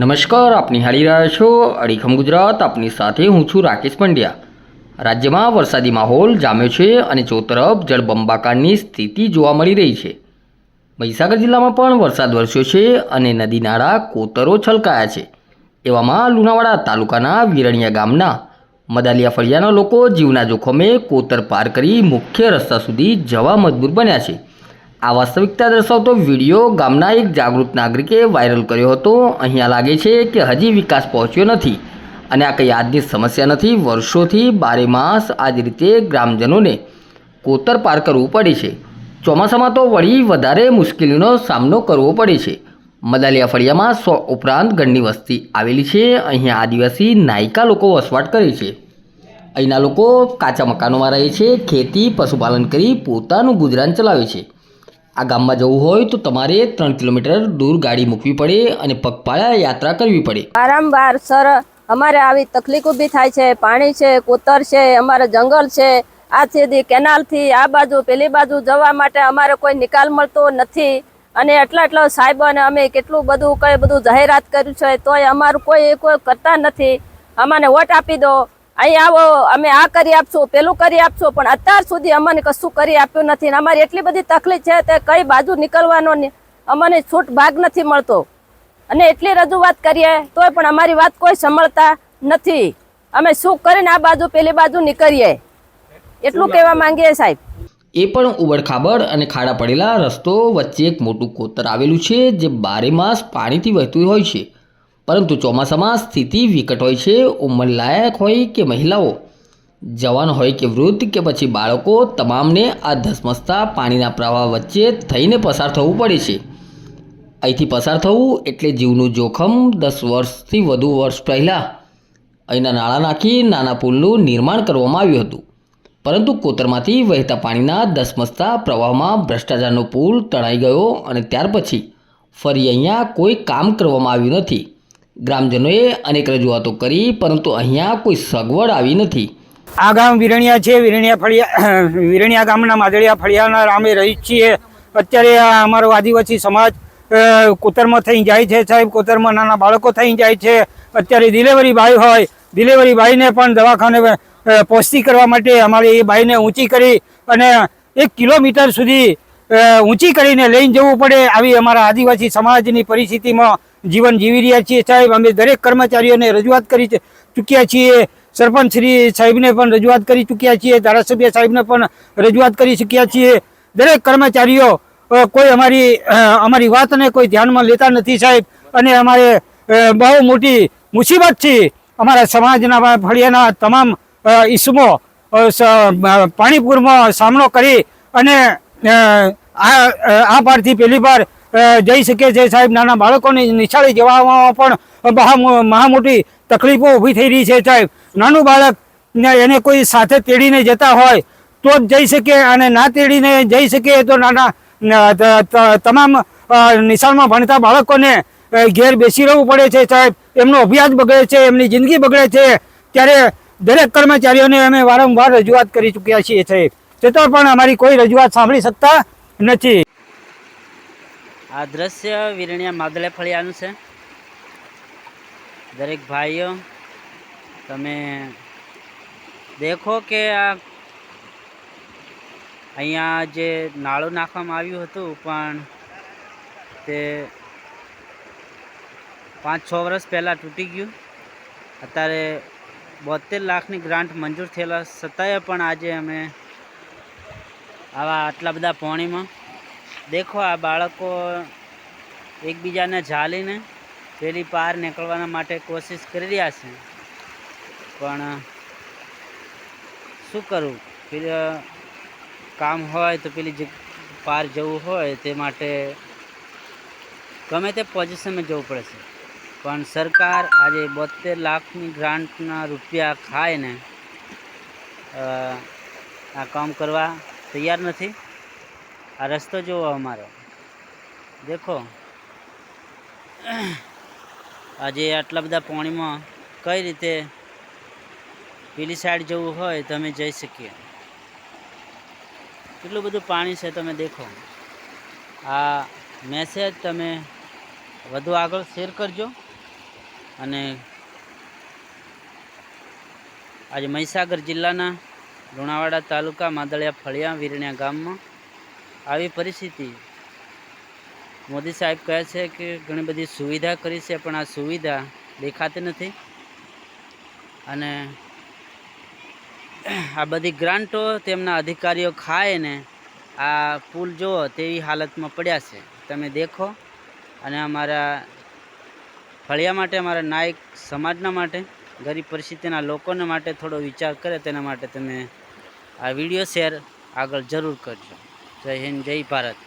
નમસ્કાર આપ નિહાળી રહ્યા છો અડીખમ ગુજરાત, આપની સાથે હું છું રાકેશ પંડ્યા. રાજ્યમાં વરસાદી માહોલ જામ્યો છે અને ચોતરફ જળબંબાકારની સ્થિતિ જોવા મળી રહી છે. મહીસાગર જિલ્લામાં પણ વરસાદ વરસ્યો છે અને નદી નાળા કોતરો છલકાયા છે. એવામાં લુણાવાડા તાલુકાના વિરણિયા ગામના મદાલિયા ફળિયાના લોકો જીવના જોખમે કોતર પાર કરી મુખ્ય રસ્તા સુધી જવા મજબૂર બન્યા છે. આ વાસ્તવિકતા દર્શાવતો વીડિયો ગામના એક જાગૃત નાગરિકે વાયરલ કર્યો હતો. અહીંયા લાગે છે કે હજી વિકાસ પહોંચ્યો નથી અને આ કંઈ આજની સમસ્યા નથી. વર્ષોથી બારે માસ આ જ રીતે ગ્રામજનોને કોતર પાર કરવું પડે છે. ચોમાસામાં તો વળી વધારે મુશ્કેલીનો સામનો કરવો પડે છે. મદાલિયા ફળિયામાં સો ઉપરાંત ગણની વસ્તી આવેલી છે. અહીંયા આદિવાસી નાયકા લોકો વસવાટ કરે છે. અહીંના લોકો કાચા મકાનોમાં રહે છે. ખેતી, પશુપાલન કરી પોતાનું ગુજરાન ચલાવે છે. આ ગામમાં જવું હોય તો તમારે ત્રણ કિલોમીટર દૂર ગાડી મૂકવી પડે અને પગપાળા યાત્રા કરવી પડે. વારંવાર સર, અમારે આવી તકલીફ ઊભી થાય છે. પાણી છે, કોતર છે, અમારે જંગલ છે. આ સીધી કેનાલથી આ બાજુ, પેલી બાજુ જવા માટે અમારે કોઈ નિકાલ મળતો નથી. અને એટલા એટલા સાહેબોને અમે કેટલું બધું, કઈ બધું જાહેરાત કર્યું છે, તોય અમારું કોઈ કોઈ કરતા નથી. અમને વોટ આપી દો. અહીં આવો અમે આ કરી આપશું પેલું કરી આપશું પણ અત્યાર સુધી અમને કશું કરી આપ્યું નથી અમારી એટલી બધી તકલીફ છે તે કઈ બાજુ નીકળવાનો અમને છૂટ ભાગ નથી મળતો. અને એટલી રજૂઆત કરીએ તોય પણ અમારી વાત કોઈ સંભળતા નથી. અમે શું કરીને આ બાજુ પેલી બાજુ નીકળીએ? એટલું કહેવા માંગીએ સાહેબ. એ પણ ઉબડખાબડ અને ખાડા પડેલા રસ્તો વચ્ચે એક મોટું કોતર આવેલું છે જે બારે માસ પાણીથી વહેતું હોય છે. પરંતુ ચોમાસામાં સ્થિતિ વિકટ હોય છે, ઉંમરલાયક હોય કે મહિલાઓ? જવાન હોય કે વૃદ્ધ કે પછી બાળકો, તમામને આ ધસમસતા પાણીના પ્રવાહ વચ્ચે થઈને પસાર થવું પડે છે. અહીંથી પસાર થવું એટલે જીવનું જોખમ દસ વર્ષથી વધુ વર્ષ પહેલાં અહીંના નાણાં નાખી નાના પુલનું નિર્માણ કરવામાં આવ્યું હતું. પરંતુ કોતરમાંથી વહેતા પાણીના ધસમસતા પ્રવાહમાં ભ્રષ્ટાચારનો પુલ તણાઈ ગયો અને ત્યાર પછી ફરી અહીંયા કોઈ કામ કરવામાં આવ્યું નથી. ગ્રામજનોએ અનેક રજૂઆતો કરી, પરંતુ અહીંયા કોઈ સગવડ આવી નથી. આ ગામ વિરણિયા છે. વિરણિયા ફળિયા વિરણિયા ગામના માદળિયા ફળિયાના રામે રહી છીએ. અત્યારે આ અમારો આદિવાસી સમાજ કોતરમાં થઈ જાય છે સાહેબ. કોતરમાં નાના બાળકો થઈ જાય છે. અત્યારે ડિલેવરી બાઈ હોય. ડિલેવરી બાઈને પણ દવાખાને પહોંચતી કરવા માટે અમારે એ ભાઈને ઊંચી કરી અને એક કિલોમીટર સુધી ઊંચી કરીને લઈને જવું પડે આવી અમારા આદિવાસી સમાજની પરિસ્થિતિમાં જીવન જીવી રહ્યા છીએ સાહેબ. અમે દરેક કર્મચારીઓને રજૂઆત કરી ચૂક્યા છીએ. સરપંચ શ્રી સાહેબને પણ રજૂઆત કરી ચૂક્યા છીએ. ધારાસભ્ય સાહેબને પણ રજૂઆત કરી ચૂક્યા છીએ. દરેક કર્મચારીઓ કોઈ અમારી અમારી વાતને કોઈ ધ્યાનમાં લેતા નથી સાહેબ. અને અમારે બહુ મોટી મુસીબત છે. અમારા સમાજના ફળિયાના તમામ ઈસમો પાણીપુરમાં સામનો કરી અને આ આ પારથી પહેલી અ, જઈ શકે છે સાહેબ. નાના બાળકોને નિશાળે જવામાં પણ મહા મોટી તકલીફો ઊભી થઈ રહી છે સાહેબ. નાનું બાળક એને કોઈ સાથે તેડીને જતા હોય તો જ જઈ શકે અને ના તેડીને જઈ શકે તો નાના તમામ નિશાળમાં ભણતા બાળકોને ઘેર બેસી રહેવું પડે છે સાહેબ. એમનો અભ્યાસ બગડે છે, એમની જિંદગી બગડે છે. ત્યારે દરેક કર્મચારીઓને અમે વારંવાર રજૂઆત કરી ચૂક્યા છીએ સાહેબ. છતાં પણ અમારી કોઈ રજૂઆત સાંભળી શકતા નથી. આ દ્રશ્ય વિરણિયા માદલે ફળિયાનું છે. દરેક ભાઈઓ, તમે દેખો કે આ અહીંયા જે નાળું નાખવામાં આવ્યું હતું, પણ તે પાંચ છ વર્ષ પહેલાં તૂટી ગયું. અત્યારે બોતેર લાખની ગ્રાન્ટ મંજૂર થયેલા છતાંય પણ આજે અમે આવા આટલા બધા પાણીમાં દેખો, આ બાળકો એકબીજાને ઝાલીને પેલી પાર નીકળવાના માટે કોશિશ કરી રહ્યા છે. પણ, શું કરવું પેલી કામ હોય તો પેલી પાર જવું હોય તે માટે ગમે તે પોઝિશનમાં જવું પડશે પણ સરકાર આજે બોતેર લાખની ગ્રાન્ટના રૂપિયા ખાઈને આ કામ કરવા તૈયાર નથી. આ રસ્તો જુઓ અમારો. દેખો. આજે આટલા બધા પાણીમાં કઈ રીતે પેલી સાઈડ જવું હોય તો અમે જઈ શકીએ. કેટલું બધું પાણી છે તમે દેખો. આ મેસેજ તમે વધુ આગળ શેર કરજો. અને આજે મહીસાગર જિલ્લાના લુણાવાડા તાલુકા માદળિયા ફળિયા વીરણિયા ગામમાં આવી પરિસ્થિતિ. મોદી સાહેબ કહે છે કે ઘણી બધી સુવિધા કરી છે, પણ આ સુવિધા દેખાતી નથી. અને આ બધી ગ્રાન્ટો તેમના અધિકારીઓ ખાય ને આ પુલ જુઓ તેવી હાલતમાં પડ્યા છે. તમે દેખો. અને અમારા ફળિયા માટે, અમારા નાયક સમાજના માટે, ગરીબ પરિસ્થિતિના લોકોને માટે થોડો વિચાર કરે, તેના માટે તમે આ વીડિયો શેર આગળ જરૂર કરજો. જય હિન્દ જય ભારત.